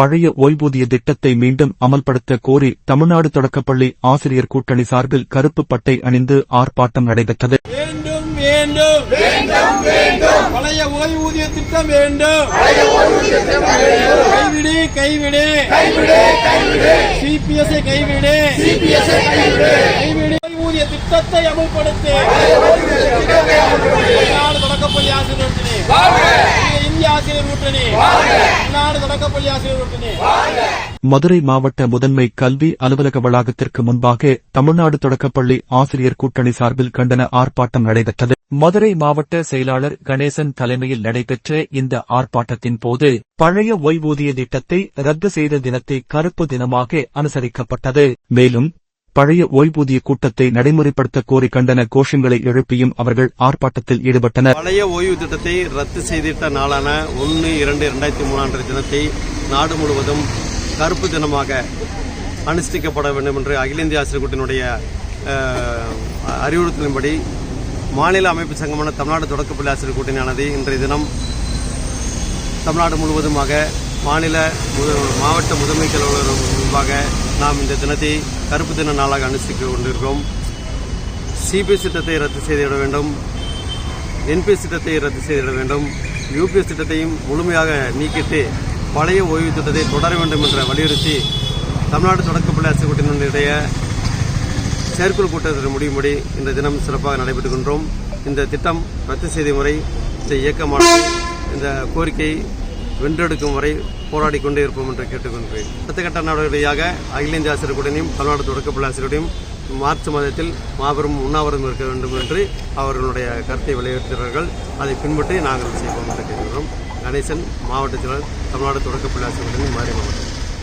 பழைய ஓய்வூதிய திட்டத்தை மீண்டும் அமல்படுத்த கோரி தமிழ்நாடு தொடக்கப்பள்ளி ஆசிரியர் கூட்டணி சார்பில் கருப்பு பட்டை அணிந்து ஆர்ப்பாட்டம் நடைபெற்றது. வேண்டும் வேண்டும். வேண்டும் வேண்டும். பழைய ஓய்வூதிய திட்டம் வேண்டும். கைவிடு கைவிடு. கைவிடு கைவிடு. சிபிஎஸ் கைவிடு. சிபிஎஸ் கைவிடு. கைவிடு. ஓய்வூதிய திட்டத்தை அமல்படுத்து. தொடக்கப்பள்ளி ஆசிரியர் கூட்டணி. இந்திய ஆசிரியர் கூட்டணி. மதுரை மாவட்ட முதன்மை கல்வி அலுவலக வளாகத்திற்கு முன்பாக தமிழ்நாடு தொடக்கப்பள்ளி ஆசிரியர் கூட்டணி சார்பில் கண்டன ஆர்ப்பாட்டம் நடைபெற்றது. மதுரை மாவட்ட செயலாளர் கணேசன் தலைமையில் நடைபெற்ற இந்த ஆர்ப்பாட்டத்தின் போது பழைய ஓய்வூதிய திட்டத்தை ரத்து செய்த தினத்தை கருப்பு தினமாக அனுசரிக்கப்பட்டது. மேலும் பழைய ஓய்வூதிய கூட்டத்தை நடைமுறைப்படுத்த கோரி கண்டன கோஷங்களை எழுப்பியும் அவர்கள் ஆர்ப்பாட்டத்தில் ஈடுபட்டனர். பழைய ஓய்வு திட்டத்தை ரத்து செய்திட்ட நாளான ஒன்று இரண்டு இரண்டாயிரத்தி மூணாம் தினத்தை நாடு முழுவதும் கருப்பு தினமாக அனுஷ்டிக்கப்பட வேண்டும் என்று அகில இந்திய ஆசிரியர் கூட்டினுடைய அஹ், அறிவுறுத்தலின்படி மாநில அமைப்பு சங்கமான தமிழ்நாடு தொடக்கப்பள்ளி ஆசிரியர் கூட்டணியானது இன்றைய தினம் தமிழ்நாடு முழுவதுமாக மாநில மாவட்ட முதன்மை அலுவலர் முன்பாக நாம் இந்த தினத்தை கருப்பு தின நாளாக அனுசரித்துக் கொண்டிருக்கிறோம். சிபிஎஸ் திட்டத்தை ரத்து செய்திட வேண்டும். என்பிஎஸ் திட்டத்தை ரத்து செய்திட வேண்டும். யூபிஎஸ் திட்டத்தையும் முழுமையாக நீக்கிட்டு பழைய ஓய்வு திட்டத்தை தொடர வேண்டும் என்ற வலியுறுத்தி தமிழ்நாடு தொடக்கப்பள்ளி அரசு கூட்டத்தினுடைய செயற்குழு கூட்டத்தில் முடியும்படி இந்த தினம் சிறப்பாக நடைபெற்றுகின்றோம் கொண்டோம். இந்த திட்டம் ரத்து செய்தி முறை இந்த இயக்கமான இந்த கோரிக்கை வென்றெடுக்கும் வரை போராடி கொண்டே இருப்போம் என்று கேட்டுக்கொள்கிறேன். அடுத்த கட்ட நடவடிக்கையாக அகில இந்திய ஆசிரியர் கூட்டணியும் தமிழ்நாடு தொடக்கப்பள்ளி ஆசிரியரையும் மார்ச் மாதத்தில் மாபெரும் உண்ணாவிரதம் இருக்க வேண்டும் என்று அவர்களுடைய கருத்தை வலியுறுத்துகிறார்கள் அதை பின்பற்றி நாங்கள் செய்வோம் என்று கேட்கிறோம் கணேசன் மாவட்ட செயலர் தமிழ்நாடு தொடக்கப்பள்ளி ஆசிரியர் கூட்டணி மாறி மாவட்டம்